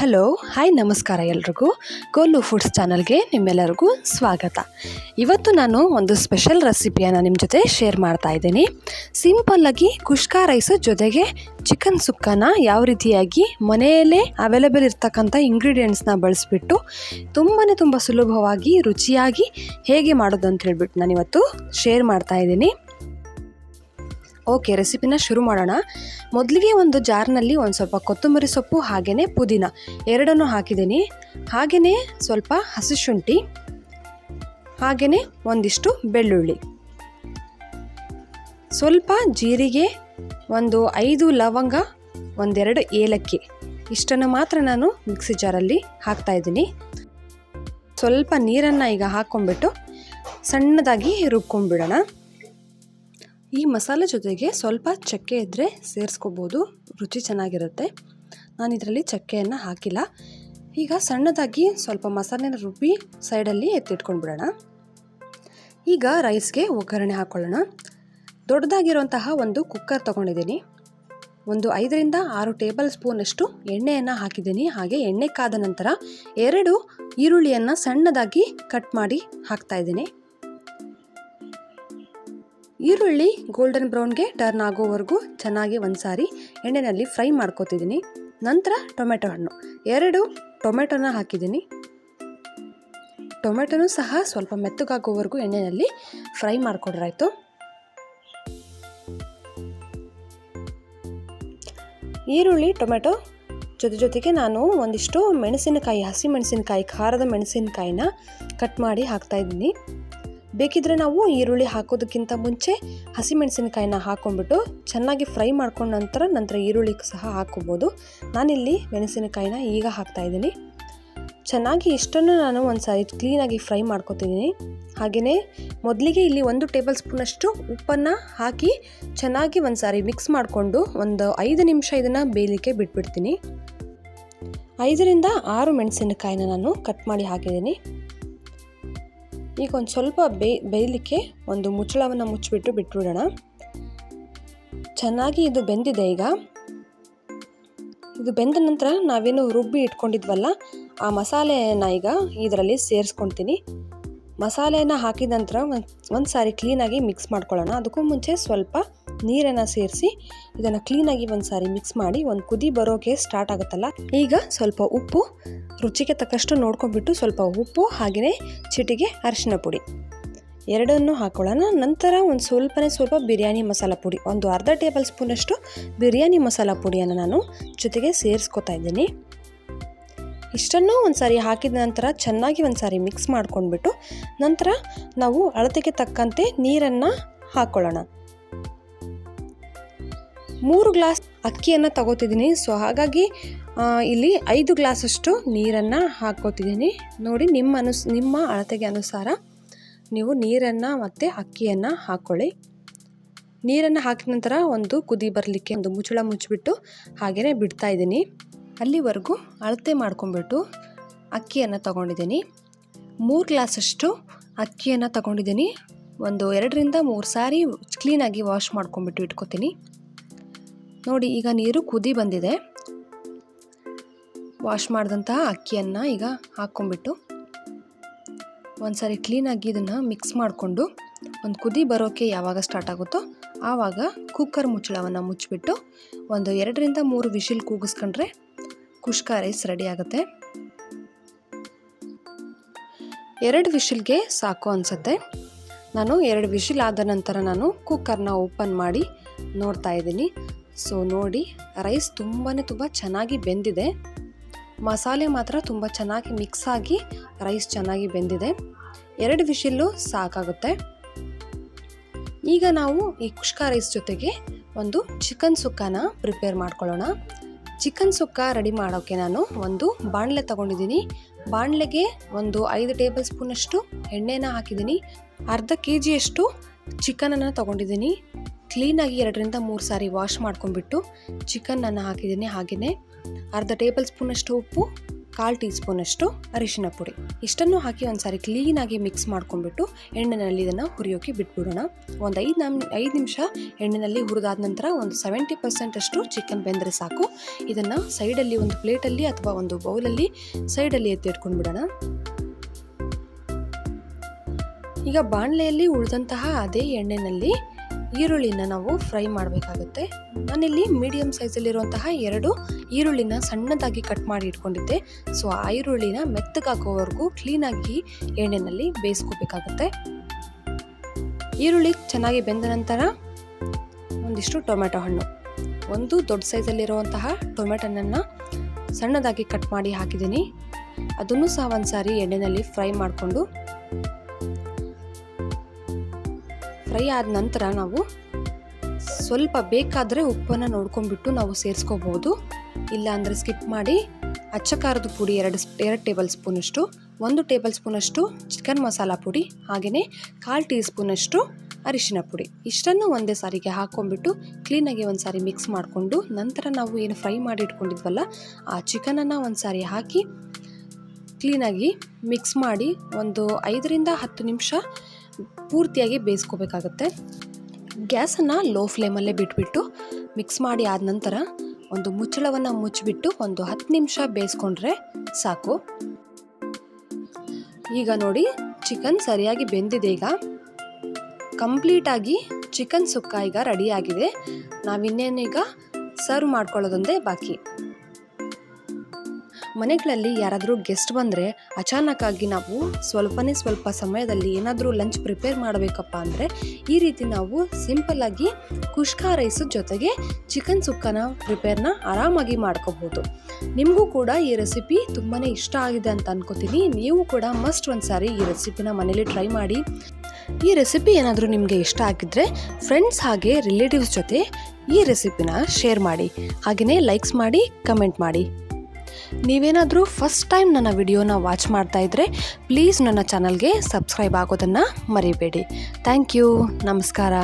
Hello hi ನಮಸ್ಕಾರ ಎಲ್ರಿಗೂ. Goal foods ಚಾನಲ್ಗೆ ನಿಮ್ಮೆಲ್ಲರಿಗೂ ಸ್ವಾಗತ. ಇವತ್ತು ನಾನು ಒಂದು ಸ್ಪೆಷಲ್ ರೆಸಿಪಿಯನ್ನು ನಿಮ್ಮ ಜೊತೆ ಶೇರ್ ಮಾಡ್ತಾ ಇದ್ದೀನಿ. ಸಿಂಪಲ್ಲಾಗಿ ಕುಷ್ಕಾ ರೈಸ್ ಜೊತೆಗೆ ಚಿಕನ್ ಸುಕ್ಕನ ಯಾವ ರೀತಿಯಾಗಿ ಮನೆಯಲ್ಲೇ ಅವೈಲೇಬಲ್ ಇರ್ತಕ್ಕಂಥ ಇಂಗ್ರೀಡಿಯೆಂಟ್ಸ್ನ ಬಳಸಿಬಿಟ್ಟು ತುಂಬಾ ತುಂಬ ಸುಲಭವಾಗಿ, ರುಚಿಯಾಗಿ ಹೇಗೆ ಮಾಡೋದು ಅಂತ ಹೇಳ್ಬಿಟ್ಟು ನಾನಿವತ್ತು ಶೇರ್ ಮಾಡ್ತಾ ಇದ್ದೀನಿ. ಓಕೆ ರೆಸಿಪಿನ ಶುರು ಮಾಡೋಣ. ಮೊದಲಿಗೆ ಒಂದು ಜಾರ್ನಲ್ಲಿ ಒಂದು ಸ್ವಲ್ಪ ಕೊತ್ತಂಬರಿ ಸೊಪ್ಪು ಹಾಗೆಯೇ ಪುದೀನ. ಎರಡನ್ನೂ ಹಾಕಿದ್ದೀನಿ. ಹಾಗೆಯೇ ಸ್ವಲ್ಪ ಹಸಿ ಶುಂಠಿ. ಹಾಗೆಯೇ ಒಂದಿಷ್ಟು ಬೆಳ್ಳುಳ್ಳಿ. ಸ್ವಲ್ಪ ಜೀರಿಗೆ, ಒಂದು ಐದು ಲವಂಗ, ಒಂದೆರಡು ಏಲಕ್ಕಿ. ಇಷ್ಟನ್ನು ಮಾತ್ರ ನಾನು ಮಿಕ್ಸಿ ಜಾರಲ್ಲಿ ಹಾಕ್ತಾಯಿದ್ದೀನಿ ಸ್ವಲ್ಪ ನೀರನ್ನು ಈಗ ಹಾಕ್ಕೊಂಬಿಟ್ಟು ಸಣ್ಣದಾಗಿ ರುಬ್ಕೊಂಡ್ಬಿಡೋಣ. ಈ ಮಸಾಲೆ ಜೊತೆಗೆ ಸ್ವಲ್ಪ ಚಕ್ಕೆ ಇದ್ದರೆ ಸೇರಿಸ್ಕೋಬೋದು. ರುಚಿ ಚೆನ್ನಾಗಿರುತ್ತೆ. ನಾನು ಇದರಲ್ಲಿ ಚಕ್ಕೆಯನ್ನು ಹಾಕಿಲ್ಲ. ಈಗ ಸಣ್ಣದಾಗಿ ಸ್ವಲ್ಪ ಮಸಾಲೆನ ರುಬ್ಬಿ ಸೈಡಲ್ಲಿ ಎತ್ತಿಟ್ಕೊಂಡ್ಬಿಡೋಣ. ಈಗ ರೈಸ್ಗೆ ಒಗ್ಗರಣೆ ಹಾಕ್ಕೊಳ್ಳೋಣ ದೊಡ್ಡದಾಗಿರುವಂತಹ ಒಂದು ಕುಕ್ಕರ್ ತೊಗೊಂಡಿದ್ದೀನಿ. ಒಂದು ಐದರಿಂದ ಆರು ಟೇಬಲ್ ಸ್ಪೂನಷ್ಟು ಎಣ್ಣೆಯನ್ನು ಹಾಕಿದ್ದೀನಿ. ಹಾಗೆ ಎಣ್ಣೆ ಕಾದ ನಂತರ ಎರಡು ಈರುಳ್ಳಿಯನ್ನು ಸಣ್ಣದಾಗಿ ಕಟ್ ಮಾಡಿ ಹಾಕ್ತಾಯಿದ್ದೀನಿ ಈರುಳ್ಳಿ ಗೋಲ್ಡನ್ ಬ್ರೌನ್ಗೆ ಟರ್ನ್ ಆಗೋವರೆಗೂ ಚೆನ್ನಾಗಿ ಒಂದು ಸಾರಿ ಎಣ್ಣೆಯಲ್ಲಿ ಫ್ರೈ ಮಾಡ್ಕೋತಿದ್ದೀನಿ. ನಂತರ ಟೊಮೆಟೊ ಹಣ್ಣು. ಎರಡು ಟೊಮೆಟೊನ ಹಾಕಿದ್ದೀನಿ. ಟೊಮೆಟೊನೂ ಸಹ ಸ್ವಲ್ಪ ಮೆತ್ತಗಾಗೋವರೆಗೂ ಎಣ್ಣೆಯಲ್ಲಿ ಫ್ರೈ ಮಾಡಿಕೊಡ್ರಾಯ್ತು. ಈರುಳ್ಳಿ, ಟೊಮೆಟೊ ಜೊತೆ ಜೊತೆಗೆ ನಾನು ಒಂದಿಷ್ಟು ಮೆಣಸಿನಕಾಯಿ ಹಸಿ ಮೆಣಸಿನಕಾಯಿ ಖಾರದ ಮೆಣಸಿನಕಾಯಿನ ಕಟ್ ಮಾಡಿ ಹಾಕ್ತಾಯಿದ್ದೀನಿ ಬೇಕಿದ್ರೆ ನಾವು ಈರುಳ್ಳಿ ಹಾಕೋದಕ್ಕಿಂತ ಮುಂಚೆ ಹಸಿಮೆಣಸಿನಕಾಯಿನ ಹಾಕೊಂಡ್ಬಿಟ್ಟು ಚೆನ್ನಾಗಿ ಫ್ರೈ ಮಾಡ್ಕೊಂಡ ನಂತರ ನಂತರ ಈರುಳ್ಳಿ ಸಹ ಹಾಕೋಬೋದು ನಾನಿಲ್ಲಿ ಮೆಣಸಿನಕಾಯಿನ ಈಗ ಹಾಕ್ತಾಯಿದ್ದೀನಿ ಚೆನ್ನಾಗಿ ಇಷ್ಟನ್ನು ನಾನು ಒಂದು ಸಾರಿ ಕ್ಲೀನಾಗಿ ಫ್ರೈ ಮಾಡ್ಕೊತಿದ್ದೀನಿ. ಹಾಗೆಯೇ ಮೊದಲಿಗೆ ಇಲ್ಲಿ ಒಂದು ಟೇಬಲ್ ಸ್ಪೂನಷ್ಟು ಉಪ್ಪನ್ನು ಹಾಕಿ ಚೆನ್ನಾಗಿ ಒಂದು ಸಾರಿ ಮಿಕ್ಸ್ ಮಾಡಿಕೊಂಡು ಒಂದು ಐದು ನಿಮಿಷ ಇದನ್ನು ಬೇಯಲಿಕ್ಕೆ ಬಿಟ್ಬಿಡ್ತೀನಿ. ಐದರಿಂದ ಆರು ಮೆಣಸಿನಕಾಯಿನ ನಾನು ಕಟ್ ಮಾಡಿ ಹಾಕಿದ್ದೀನಿ. ಈಗ ಒಂದು ಸ್ವಲ್ಪ ಬೇ, ಬೇಯಲಿಕ್ಕೆ ಒಂದು ಮುಚ್ಚಳವನ್ನು ಮುಚ್ಚಿಬಿಟ್ಟು ಬಿಟ್ಬಿಡೋಣ. ಚೆನ್ನಾಗಿ ಇದು ಬೆಂದಿದೆ ಈಗ. ಇದು ಬೆಂದ ನಂತರ ನಾವೇನು ರುಬ್ಬಿ ಇಟ್ಕೊಂಡಿದ್ವಲ್ಲ, ಆ ಮಸಾಲೆಯನ್ನು ಈಗ ಇದರಲ್ಲಿ ಸೇರಿಸ್ಕೊಳ್ತೀನಿ ಮಸಾಲೆಯನ್ನು ಹಾಕಿದ ನಂತರ ಒಂದು ಒಂದು ಸಾರಿ ಕ್ಲೀನಾಗಿ ಮಿಕ್ಸ್ ಮಾಡ್ಕೊಳ್ಳೋಣ. ಅದಕ್ಕೂ ಮುಂಚೆ ಸ್ವಲ್ಪ ನೀರನ್ನು ಸೇರಿಸಿ ಇದನ್ನು ಕ್ಲೀನಾಗಿ ಒಂದು ಸಾರಿ ಮಿಕ್ಸ್ ಮಾಡಿ ಒಂದು ಕುದಿ ಬರೋಕೆ ಸ್ಟಾರ್ಟ್ ಆಗುತ್ತಲ್ಲ? ಈಗ ಸ್ವಲ್ಪ ಉಪ್ಪು, ರುಚಿಗೆ ತಕ್ಕಷ್ಟು ನೋಡ್ಕೊಂಡ್ಬಿಟ್ಟು ಸ್ವಲ್ಪ ಉಪ್ಪು ಹಾಗೆಯೇ ಚಿಟಿಗೆ ಅರಿಶಿನ ಪುಡಿ. ಎರಡನ್ನು ಹಾಕೊಳ್ಳೋಣ. ನಂತರ ಒಂದು ಸ್ವಲ್ಪನೇ ಸ್ವಲ್ಪ ಬಿರಿಯಾನಿ ಮಸಾಲ ಪುಡಿ, ಒಂದು ಅರ್ಧ ಟೇಬಲ್ ಸ್ಪೂನಷ್ಟು ಬಿರಿಯಾನಿ ಮಸಾಲ ಪುಡಿಯನ್ನು ನಾನು ಜೊತೆಗೆ ಸೇರಿಸ್ಕೊತಾ ಇದ್ದೀನಿ. ಇಷ್ಟನ್ನು ಒಂದು ಸಾರಿ ಹಾಕಿದ ನಂತರ ಚೆನ್ನಾಗಿ ಒಂದು ಸಾರಿ ಮಿಕ್ಸ್ ಮಾಡ್ಕೊಂಡ್ಬಿಟ್ಟು ನಂತರ ನಾವು ಅಳತೆಗೆ ತಕ್ಕಂತೆ ನೀರನ್ನು ಹಾಕ್ಕೊಳ್ಳೋಣ ಮೂರು ಗ್ಲಾಸ್ ಅಕ್ಕಿಯನ್ನು ತಗೋತಿದ್ದೀನಿ. ಸೊ ಹಾಗಾಗಿ ಇಲ್ಲಿ ಐದು ಗ್ಲಾಸಷ್ಟು ನೀರನ್ನು ಹಾಕ್ಕೋತಿದ್ದೀನಿ. ನೋಡಿ, ನಿಮ್ಮ ಅನುಸ್, ನಿಮ್ಮ ಅಳತೆಗೆ ಅನುಸಾರ ನೀವು ನೀರನ್ನು ಮತ್ತು ಅಕ್ಕಿಯನ್ನು ಹಾಕ್ಕೊಳ್ಳಿ ನೀರನ್ನು ಹಾಕಿದ ನಂತರ ಒಂದು ಕುದಿ ಬರಲಿಕ್ಕೆ ಒಂದು ಮುಚ್ಚಳ ಮುಚ್ಚಿಬಿಟ್ಟು ಹಾಗೆಯೇ ಬಿಡ್ತಾ ಇದ್ದೀನಿ. ಅಲ್ಲಿವರೆಗೂ ಅಳತೆ ಮಾಡ್ಕೊಂಬಿಟ್ಟು ಅಕ್ಕಿಯನ್ನು ತಗೊಂಡಿದ್ದೀನಿ. ಮೂರು ಗ್ಲಾಸಷ್ಟು ಅಕ್ಕಿಯನ್ನು ತಗೊಂಡಿದ್ದೀನಿ. ಒಂದು ಎರಡರಿಂದ ಮೂರು ಸಾರಿ ಕ್ಲೀನಾಗಿ ವಾಶ್ ಮಾಡ್ಕೊಂಬಿಟ್ಟು ಇಟ್ಕೊತೀನಿ. ನೋಡಿ, ಈಗ ನೀರು ಕುದಿ ಬಂದಿದೆ. ವಾಶ್ ಮಾಡಿದಂತಹ ಅಕ್ಕಿಯನ್ನು ಈಗ ಹಾಕ್ಕೊಂಬಿಟ್ಟು ಒಂದು ಸಾರಿ ಕ್ಲೀನಾಗಿ ಇದನ್ನು ಮಿಕ್ಸ್ ಮಾಡಿಕೊಂಡು ಒಂದು ಕುದಿ ಬರೋಕ್ಕೆ ಯಾವಾಗ ಸ್ಟಾರ್ಟ್ ಆಗುತ್ತೋ ಆವಾಗ ಕುಕ್ಕರ್ ಮುಚ್ಚಳವನ್ನು ಮುಚ್ಚಿಬಿಟ್ಟು ಒಂದು ಎರಡರಿಂದ ಮೂರು ವಿಶಿಲ್ ಕೂಗಿಸ್ಕೊಂಡ್ರೆ ಕುಷ್ಕ ರೈಸ್ ರೆಡಿ ಆಗುತ್ತೆ. ಎರಡು ವಿಶಿಲ್ಗೆ ಸಾಕು ಅನಿಸುತ್ತೆ. ನಾನು ಎರಡು ವಿಶಿಲ್ ಆದ ನಂತರ ನಾನು ಕುಕ್ಕರ್ನ ಓಪನ್ ಮಾಡಿ ನೋಡ್ತಾ ಇದ್ದೀನಿ. ಸೊ ನೋಡಿ ರೈಸ್ ತುಂಬಾ ತುಂಬ ಚೆನ್ನಾಗಿ ಬೆಂದಿದೆ. ಮಸಾಲೆ ಮಾತ್ರ ತುಂಬ ಚೆನ್ನಾಗಿ ಮಿಕ್ಸ್ ಆಗಿ ರೈಸ್ ಚೆನ್ನಾಗಿ ಬೆಂದಿದೆ. ಎರಡು ವಿಶಿಲ್ಲು ಸಾಕಾಗುತ್ತೆ. ಈಗ ನಾವು ಈ ಕುಷ್ಕ ರೈಸ್ ಜೊತೆಗೆ ಒಂದು ಚಿಕನ್ ಸುಕ್ಕನ ಪ್ರಿಪೇರ್ ಮಾಡ್ಕೊಳ್ಳೋಣ. ಚಿಕನ್ ಸುಕ್ಕ ರೆಡಿ ಮಾಡೋಕ್ಕೆ ನಾನು ಒಂದು ಬಾಣಲೆ ತಗೊಂಡಿದ್ದೀನಿ. ಬಾಣಲೆಗೆ ಒಂದು ಐದು ಟೇಬಲ್ ಸ್ಪೂನಷ್ಟು ಎಣ್ಣೆನ ಹಾಕಿದ್ದೀನಿ. ಅರ್ಧ ಕೆ ಜಿಯಷ್ಟು ಚಿಕನನ್ನು ತೊಗೊಂಡಿದ್ದೀನಿ. ಕ್ಲೀನಾಗಿ ಎರಡರಿಂದ ಮೂರು ಸಾರಿ ವಾಶ್ ಮಾಡ್ಕೊಂಡ್ಬಿಟ್ಟು ಚಿಕನ್ ಚಿಕನನ್ನು ಹಾಕಿದ್ದೀನಿ. ಹಾಗೆಯೇ ಅರ್ಧ ಟೇಬಲ್ ಸ್ಪೂನಷ್ಟು ಉಪ್ಪು, ಕಾಲು ಟೀ ಸ್ಪೂನಷ್ಟು ಅರಿಶಿನ ಪುಡಿ. ಇಷ್ಟನ್ನು ಹಾಕಿ ಒಂದ್ಸಾರಿ ಕ್ಲೀನಾಗಿ ಮಿಕ್ಸ್ ಮಾಡ್ಕೊಂಡ್ಬಿಟ್ಟು ಎಣ್ಣೆನಲ್ಲಿ ಇದನ್ನು ಹುರಿಯೋಕೆ ಬಿಟ್ಬಿಡೋಣ. ಒಂದು ಐದು ನಮ್, ಐದು ನಿಮಿಷ ಎಣ್ಣೆಯಲ್ಲಿ ಹುರಿದಾದ ನಂತರ ಒಂದು ಸೆವೆಂಟಿ ಪರ್ಸೆಂಟಷ್ಟು ಚಿಕನ್ ಬೆಂದರೆ ಸಾಕು. ಇದನ್ನು ಸೈಡಲ್ಲಿ ಒಂದು ಪ್ಲೇಟಲ್ಲಿ ಅಥವಾ ಒಂದು ಬೌಲಲ್ಲಿ ಸೈಡಲ್ಲಿ ಎತ್ತಿಟ್ಕೊಂಡು ಬಿಡೋಣ ಈಗ ಬಾಣಲೆಯಲ್ಲಿ ಉಳಿದಂತಹ ಅದೇ ಎಣ್ಣೆಯಲ್ಲಿ ಈರುಳ್ಳಿನ ನಾವು ಫ್ರೈ ಮಾಡಬೇಕಾಗುತ್ತೆ. ನಾನಿಲ್ಲಿ ಮೀಡಿಯಮ್ ಸೈಜಲ್ಲಿರುವಂತಹ ಎರಡು ಈರುಳ್ಳಿನ ಸಣ್ಣದಾಗಿ ಕಟ್ ಮಾಡಿ ಇಟ್ಕೊಂಡಿದ್ದೆ. ಸೊ, ಆ ಈರುಳ್ಳಿನ ಮೆತ್ತಗಾಕೋವರೆಗೂ ಕ್ಲೀನಾಗಿ ಎಣ್ಣೆಯಲ್ಲಿ ಬೇಯಿಸ್ಕೋಬೇಕಾಗುತ್ತೆ. ಈರುಳ್ಳಿ ಚೆನ್ನಾಗಿ ಬೆಂದ ನಂತರ ಒಂದಿಷ್ಟು ಟೊಮೆಟೊ ಹಣ್ಣು. ಒಂದು ದೊಡ್ಡ ಸೈಜಲ್ಲಿರುವಂತಹ ಟೊಮೆಟೊನನ್ನು ಸಣ್ಣದಾಗಿ ಕಟ್ ಮಾಡಿ ಹಾಕಿದ್ದೀನಿ. ಅದನ್ನು ಸಹ ಒಂದು ಸಾರಿ ಎಣ್ಣೆಯಲ್ಲಿ ಫ್ರೈ ಮಾಡಿಕೊಂಡು ಫ್ರೈ ಆದ ನಂತರ ನಾವು ಸ್ವಲ್ಪ ಬೇಕಾದರೆ ಉಪ್ಪನ್ನು ನೋಡ್ಕೊಂಡ್ಬಿಟ್ಟು ನಾವು ಸೇರಿಸ್ಕೋಬೋದು. ಇಲ್ಲ ಅಂದರೆ ಸ್ಕಿಪ್ ಮಾಡಿ ಅಚ್ಚ ಖಾರದ ಪುಡಿ ಎರಡು ಎರಡು ಟೇಬಲ್ ಸ್ಪೂನಷ್ಟು ಒಂದು ಟೇಬಲ್ ಸ್ಪೂನಷ್ಟು ಚಿಕನ್ ಮಸಾಲ ಪುಡಿ ಹಾಗೆಯೇ ಕಾಲು ಟೀ ಸ್ಪೂನಷ್ಟು ಅರಿಶಿನ ಪುಡಿ. ಇಷ್ಟನ್ನು ಒಂದೇ ಸಾರಿಗೆ ಹಾಕ್ಕೊಂಡ್ಬಿಟ್ಟು ಕ್ಲೀನಾಗಿ ಒಂದು ಸಾರಿ ಮಿಕ್ಸ್ ಮಾಡಿಕೊಂಡು ನಂತರ ನಾವು ಏನು ಫ್ರೈ ಮಾಡಿ ಇಟ್ಕೊಂಡಿದ್ವಲ್ಲ, ಆ ಚಿಕನನ್ನು ಒಂದು ಸಾರಿ ಹಾಕಿ ಕ್ಲೀನಾಗಿ ಮಿಕ್ಸ್ ಮಾಡಿ ಒಂದು ಐದರಿಂದ ಹತ್ತು ನಿಮಿಷ ಪೂರ್ತಿಯಾಗಿ ಬೇಯಿಸ್ಕೋಬೇಕಾಗತ್ತೆ. ಗ್ಯಾಸನ್ನು ಲೋ ಫ್ಲೇಮಲ್ಲೇ ಬಿಟ್ಬಿಟ್ಟು ಮಿಕ್ಸ್ ಮಾಡಿ ಆದ ನಂತರ ಒಂದು ಮುಚ್ಚಳವನ್ನು ಮುಚ್ಚಿಬಿಟ್ಟು ಒಂದು ಹತ್ತು ನಿಮಿಷ ಬೇಯಿಸ್ಕೊಂಡ್ರೆ ಸಾಕು. ಈಗ ನೋಡಿ ಚಿಕನ್ ಸರಿಯಾಗಿ ಬೆಂದಿದೆ ಈಗ. ಕಂಪ್ಲೀಟಾಗಿ ಚಿಕನ್ ಸುಕ್ಕ ಈಗ ರೆಡಿಯಾಗಿದೆ ನಾವಿನ್ನೇನೀಗ ಸರ್ವ್ ಮಾಡ್ಕೊಳ್ಳೋದೊಂದೇ ಬಾಕಿ. ಮನೆಗಳಲ್ಲಿ ಯಾರಾದರೂ ಗೆಸ್ಟ್ ಬಂದರೆ ಅಚಾನಕ್ಕಾಗಿ ನಾವು ಸ್ವಲ್ಪನೇ ಸ್ವಲ್ಪ ಸಮಯದಲ್ಲಿ ಏನಾದರೂ ಲಂಚ್ ಪ್ರಿಪೇರ್ ಮಾಡಬೇಕಪ್ಪ ಅಂದರೆ ಈ ರೀತಿ ನಾವು ಸಿಂಪಲ್ಲಾಗಿ ಕುಷ್ಕಾ ರೈಸ್ ಜೊತೆಗೆ ಚಿಕನ್ ಸುಕ್ಕನ ಪ್ರಿಪೇರ್ನ ಆರಾಮಾಗಿ ಮಾಡ್ಕೋಬೋದು. ನಿಮಗೂ ಕೂಡ ಈ ರೆಸಿಪಿ ತುಂಬಾ ಇಷ್ಟ ಆಗಿದೆ ಅಂತ ಅನ್ಕೋತೀನಿ. ನೀವು ಕೂಡ ಮಸ್ಟ್ ಒಂದು ಸಾರಿ ಈ ರೆಸಿಪಿನ ಮನೇಲಿ ಟ್ರೈ ಮಾಡಿ. ಈ ರೆಸಿಪಿ ಏನಾದರೂ ನಿಮಗೆ ಇಷ್ಟ ಆಗಿದ್ದರೆ ಫ್ರೆಂಡ್ಸ್ ಹಾಗೆ ರಿಲೇಟಿವ್ಸ್ ಜೊತೆ ಈ ರೆಸಿಪಿನ ಶೇರ್ ಮಾಡಿ. ಹಾಗೆಯೇ ಲೈಕ್ಸ್ ಮಾಡಿ ಕಮೆಂಟ್ ಮಾಡಿ. ನೀವೇನಾದರೂ ಫಸ್ಟ್ ಟೈಮ್ ನನ್ನ ವಿಡಿಯೋನ ವಾಚ್ ಮಾಡ್ತಾ ಇದ್ದರೆ ಪ್ಲೀಸ್ ನನ್ನ ಚಾನಲ್ಗೆ ಸಬ್ಸ್ಕ್ರೈಬ್ ಆಗೋದನ್ನು ಮರಿಬೇಡಿ. ಥ್ಯಾಂಕ್ ಯು ನಮಸ್ಕಾರ.